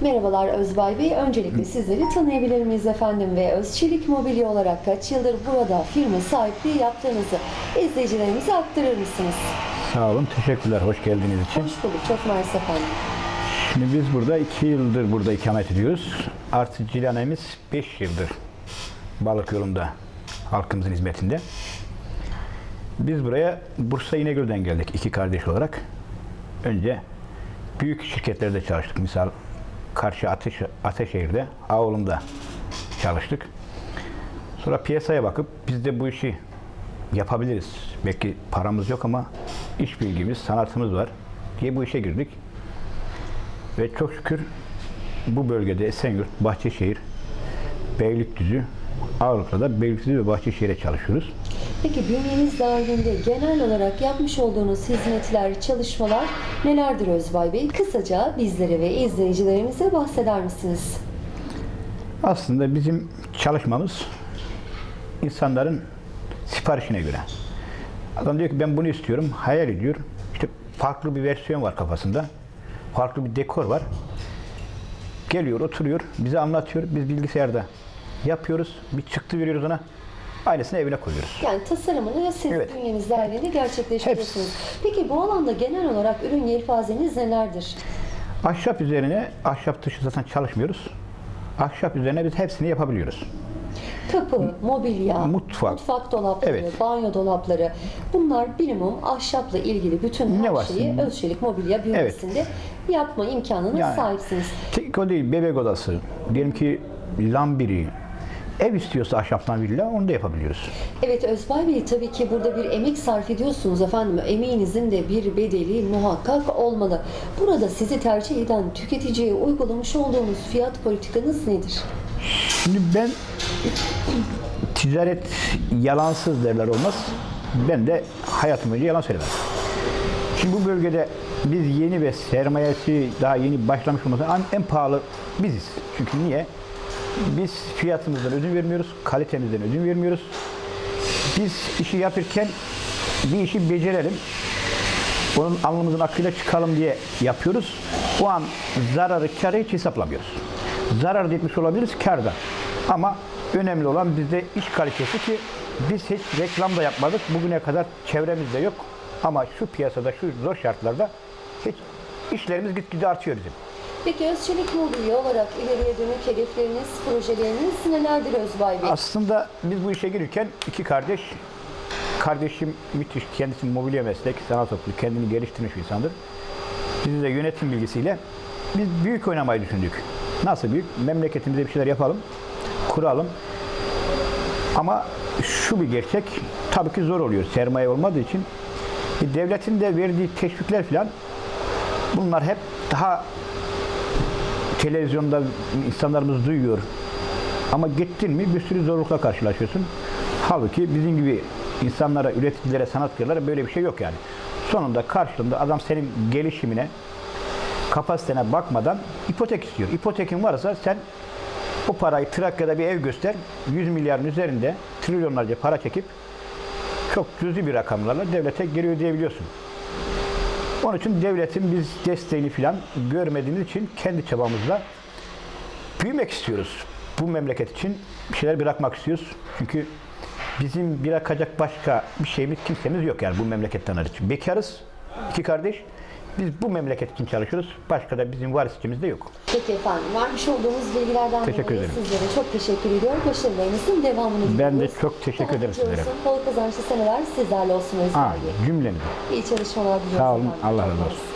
Merhabalar Özbay Bey. Öncelikle sizleri tanıyabilir miyiz efendim ve Özçelik Mobilya olarak kaç yıldır burada firma sahipliği yaptığınızı izleyicilerimize aktarır mısınız? Sağ olun, teşekkürler. Hoş geldiniz için. Hoş bulduk. Çok mersi efendim. Şimdi biz burada iki yıldır burada ikamet ediyoruz. Artı cilanemiz 5 yıldır balık yolunda halkımızın hizmetinde. Biz buraya Bursa İnegöl'den geldik iki kardeş olarak. Önce büyük şirketlerde çalıştık. Misal Karşı Ateş, Ateşehir'de, Ağol'unda çalıştık. Sonra piyasaya bakıp biz de bu işi yapabiliriz. Belki paramız yok ama iş bilgimiz, sanatımız var diye bu işe girdik. Ve çok şükür bu bölgede Esenyurt, Bahçeşehir, Beylikdüzü, Avrupa'da Beylikdüzü ve Bahçeşehir'e çalışıyoruz. Peki bünyeniz dahilinde genel olarak yapmış olduğunuz hizmetler, çalışmalar nelerdir Özbay Bey? Kısaca bizlere ve izleyicilerimize bahseder misiniz? Aslında bizim çalışmamız insanların siparişine göre. Adam diyor ki ben bunu istiyorum, hayal ediyor. İşte farklı bir versiyon var kafasında. Farklı bir dekor var. Geliyor, oturuyor, bize anlatıyor. Biz bilgisayarda yapıyoruz. Bir çıktı veriyoruz ona. Aynısını evine koyuyoruz. Yani tasarımını siz Evet. bünyeniz dahilinde gerçekleştiriyorsunuz. Peki bu alanda genel olarak ürün yelpazeniz nelerdir? Ahşap üzerine, ahşap dışı zaten çalışmıyoruz. Ahşap üzerine biz hepsini yapabiliyoruz. Kapı, mobilya, Mutfak. mutfak dolapları, Evet. banyo dolapları bunlar minimum ahşapla ilgili bütün Ne her varsa. şeyi Özçelik Mobilya bünyesinde yapma imkanına Yani. sahipsiniz. Tek o değil, bebek odası. Diyelim ki lambiri. Ev istiyorsa ahşaptan villa onu da yapabiliyoruz. Evet Özbay Bey tabii ki burada bir emek sarf ediyorsunuz efendim. Emeğinizin de bir bedeli muhakkak olmalı. Burada sizi tercih eden tüketiciye uygulamış olduğunuz fiyat politikanız nedir? Şimdi ben ticaret yalansız derler olmaz. Ben de hayatım boyunca yalan söylemem. Şimdi bu bölgede biz yeni ve sermayesi daha yeni başlamış olmasına en, en pahalı biziz. Çünkü niye? Biz fiyatımızdan ödün vermiyoruz, kalitemizden ödün vermiyoruz. Biz işi yapırken bir işi becerelim, onun alnımızın akıyla çıkalım diye yapıyoruz. O an zararı, karı hiç hesaplamıyoruz. Zarar da etmiş olabiliriz, kar da. Ama önemli olan bizde iş kalitesi ki biz hiç reklam da yapmadık. Bugüne kadar çevremizde yok. Ama şu piyasada, şu zor şartlarda hiç işlerimiz gitgide artıyor bizim. Peki Özçelik Mobilya olarak ileriye dönük hedefleriniz, projeleriniz nelerdir Özbay Bey? Aslında biz bu işe girirken iki kardeş, kardeşim müthiş, kendisi mobilya meslek, sanat okulu, kendini geliştirmiş bir insandır. Biz de yönetim bilgisiyle biz büyük oynamayı düşündük. Nasıl büyük? Memleketimize bir şeyler yapalım, kuralım. Ama şu bir gerçek, tabii ki zor oluyor sermaye olmadığı için. Devletin de verdiği teşvikler falan bunlar hep daha televizyonda insanlarımız duyuyor. Ama gittin mi bir sürü zorlukla karşılaşıyorsun. Halbuki bizim gibi insanlara, üreticilere, sanatkarlara böyle bir şey yok yani. Sonunda karşılığında adam senin gelişimine, kapasitene bakmadan ipotek istiyor. İpotekin varsa sen o parayı Trakya'da bir ev göster, 100 milyarın üzerinde trilyonlarca para çekip çok cüzi bir rakamlarla devlete geri ödeyebiliyorsun. Onun için devletin biz desteğini falan görmediğimiz için kendi çabamızla büyümek istiyoruz. Bu memleket için bir şeyler bırakmak istiyoruz. Çünkü bizim bırakacak başka bir şeyimiz, kimsemiz yok yani bu memleketten hariç. Bekarız, iki kardeş. Biz bu memleket için çalışıyoruz. Başka da bizim varisçimiz de yok. Peki efendim, vermiş olduğunuz bilgilerden Teşekkür dolayı ederim. sizlere çok teşekkür ediyorum. Başarılarınızın devamını diliyoruz. Ben de çok teşekkür ederim sizlere. Bol kazançlı seneler sizlerle olsun Özgür Ha, Bey. cümlemize. İyi çalışmalar diliyorum. Sağ olun, efendim. Allah razı olsun.